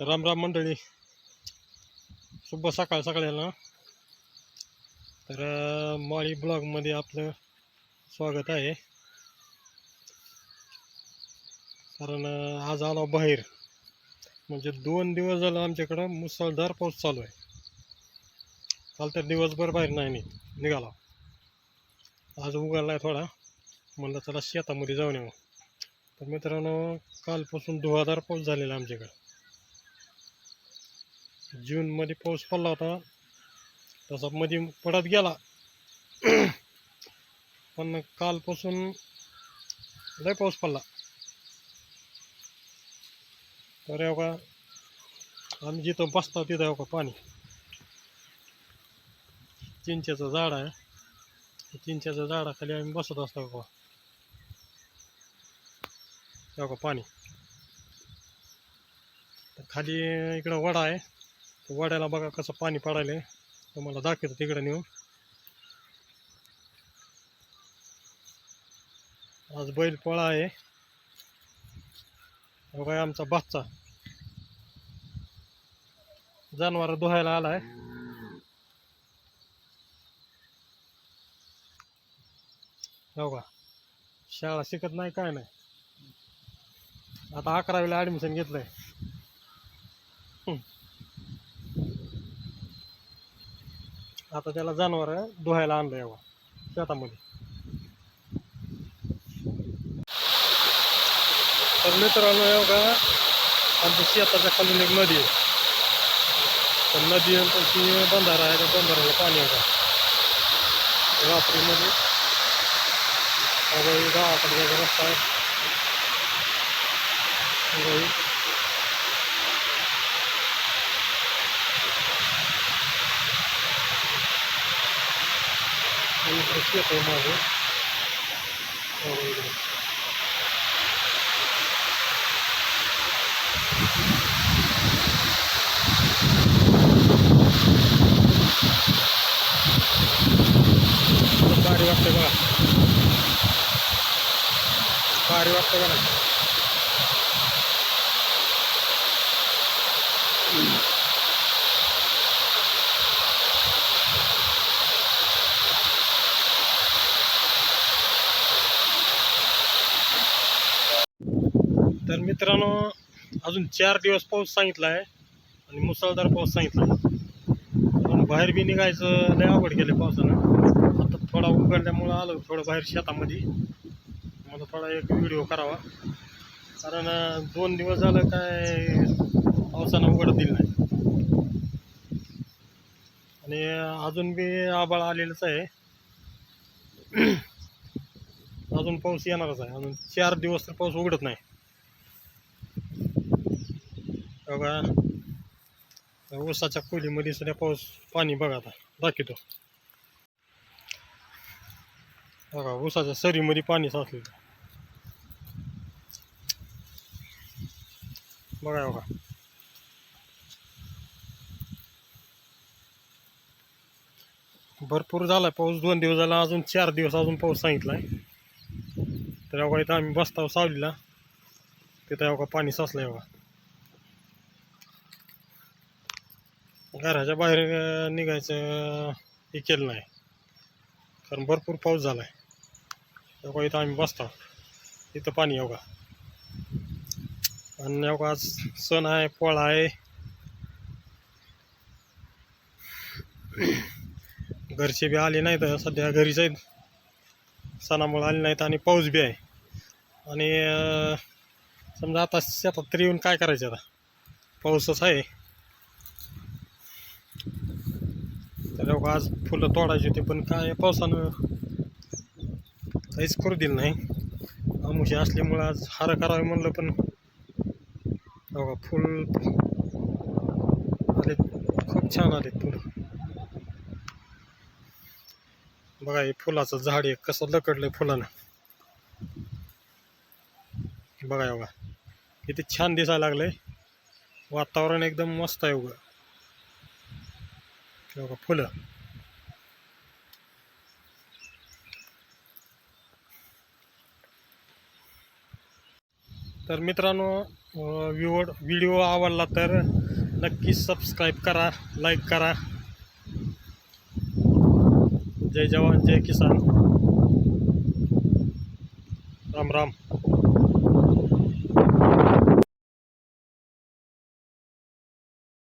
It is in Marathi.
राम राम मंडळी. शुभ सकाळ सकाळ्याला तर माळी ब्लॉगमध्ये आपलं स्वागत आहे. कारण आज आलो बाहेर. म्हणजे दोन दिवस झालं आमच्याकडं मुसळधार पाऊस चालू आहे. काल तर दिवसभर बाहेर नाही नि निघाला. आज उघडला आहे थोडा. म्हणलं चला शेतामध्ये जाऊन येऊ. तर मित्रांनो कालपासून धुवाधार पाऊस झालेला आमच्याकडं. जूनमध्ये पाऊस पडला होता. तसा मध्ये पडत गेला. पण कालपासून लय पाऊस पडला. तर हो का आम्ही जिथं बसतो तिथं हो का पाणी. चिंचेचं झाड आहे. चिंचेच्या झाडाखाली आम्ही बसत असतो का? हो का पाणी खाली इकडं वडा आहे. वड्याला बघा कसं पाणी पडायला तुम्हाला दाखवतो तिकडं नेऊन. आज बैल पळा आहे. हो बघा काय आमचा बाच्चा जनावर धुवायला आलाय. हो का? शाळा शिकत नाही काय नाही. आता अकरावीला ॲडमिशन घेतलंय. आता त्याला जनावर धुवायला आणलं यावं शेतामध्ये. तर मित्रांनो एवढा आमच्या शेताच्या खालून एक नदी आहे. तर नदी नंतर ती बंधारा आहे त्या बंधाराला पाणी आहे का रात्रीमध्ये गावाकडे रस्ता आहे. अगं इकडे शेत आहे माझं अगं इकडे खूप भारी वाटतं बघा भारी वाटतं बघा तर मित्रांनो अजून चार दिवस पाऊस सांगितला आहे आणि मुसळधार पाऊस सांगितला आहे बाहेर बी निघायचं लय अवघड केलं पावसानं. आता थोडा उघडल्यामुळं आलो थोडं बाहेर शेतामध्ये. मला थोडा एक व्हिडिओ करावा. कारण दोन दिवस झालं काय पावसानं उघडत दिलं नाही. आणि अजून बी आबाळ आलेलंच आहे. अजून पाऊस येणारच आहे. अजून चार दिवस तर पाऊस उघडत नाही. बघा. ऊसाच्या खोलीमध्ये सध्या पाऊस पाणी बघा आता. दाखवतो बघा ऊसाच्या सरीमध्ये पाणी साचलेलं बघा बघा. भरपूर झाला पाऊस. दोन दिवस झाला अजून चार दिवस अजून पाऊस सांगितला आहे तर अवघा इथं आम्ही बसताव सावलीला. तिथं अवघा पाणी साचलं आहे बघा. घराच्या बाहेर निघायचं हे केलं नाही. कारण भरपूर पाऊस झाला आहे एवढा इथं आम्ही बसतो. इथं पाणी एवढा आणि एवढा आज सण आहे पोळा आहे. घरचे बी आले नाहीत सध्या घरीच आहेत. सणामुळे आले नाहीत आणि पाऊस बी आहे. आणि समजा आता शेतात तरी येऊन काय करायचं आता? पाऊसच आहे. तर आज फुलं तोडायची होती पण काय पावसानं काहीच करू दिलं नाही. आमुशी असल्यामुळं आज हार करावे म्हणलं पण बघा फुल आले खूप छान आले फुल. बघा हे फुलाचं झाड आहे कसं लकडलंय फुलानं. बघा हे बघा. किती छान दिसायला लागलंय. वातावरण एकदम मस्त आहे उघड फुलं. तर मित्रांनो व्हिवड व्हिडिओ आवडला तर नक्कीच सबस्क्राईब करा लाईक करा. जय जवान जय किसान. राम राम.